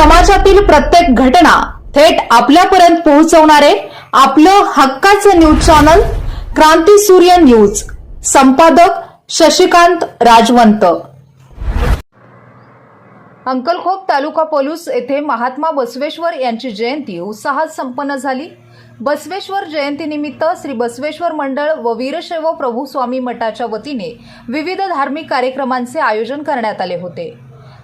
समाजातील प्रत्येक घटना थेट आपल्यापर्यंत पोहोचवणारे आपलं हक्काचं न्यूज चॅनल क्रांती सूर्य न्यूज. संपादक शशिकांत राजवंत. अंकलखोप तालुका पोलूस येथे महात्मा बसवेश्वर यांची जयंती उत्साहात संपन्न झाली. बसवेश्वर जयंतीनिमित्त श्री बसवेश्वर मंडळ व वीरशैव प्रभू स्वामी मठाच्या वतीने विविध धार्मिक कार्यक्रमांचे आयोजन करण्यात आले होते.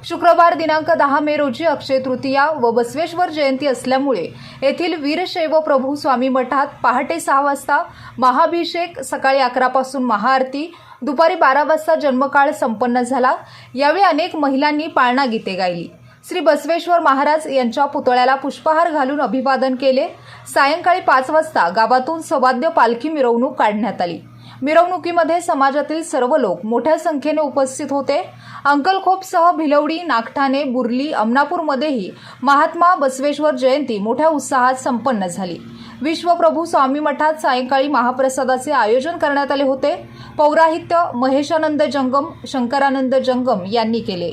शुक्रवार दिनांक दहा मे रोजी अक्षय तृतीया व बसवेश्वर जयंती असल्यामुळे येथील वीरशैव प्रभू स्वामी मठात पहाटे सहा वाजता महाभिषेक सकाळी अकरापासून महाआरती दुपारी बारा वाजता जन्मकाळ संपन्न झाला. यावेळी अनेक महिलांनी पाळणा गीते गायली. श्री बसवेश्वर महाराज यांच्या पुतळ्याला पुष्पहार घालून अभिवादन केले. सायंकाळी पाच वाजता गावातून सवाद्य पालखी मिरवणूक काढण्यात आली. मिरवणुकीमध्ये समाजातील सर्व लोक मोठ्या संख्येने उपस्थित होते. अंकलखोपसह भिलवडी नागठाणे बुर्ली अमनापूरमध्येही महात्मा बसवेश्वर जयंती मोठ्या उत्साहात संपन्न झाली. विश्वप्रभू स्वामी मठात सायंकाळी महाप्रसादाचे आयोजन करण्यात आले होते. पौराहित्य महेशानंद जंगम शंकरानंद जंगम यांनी केले.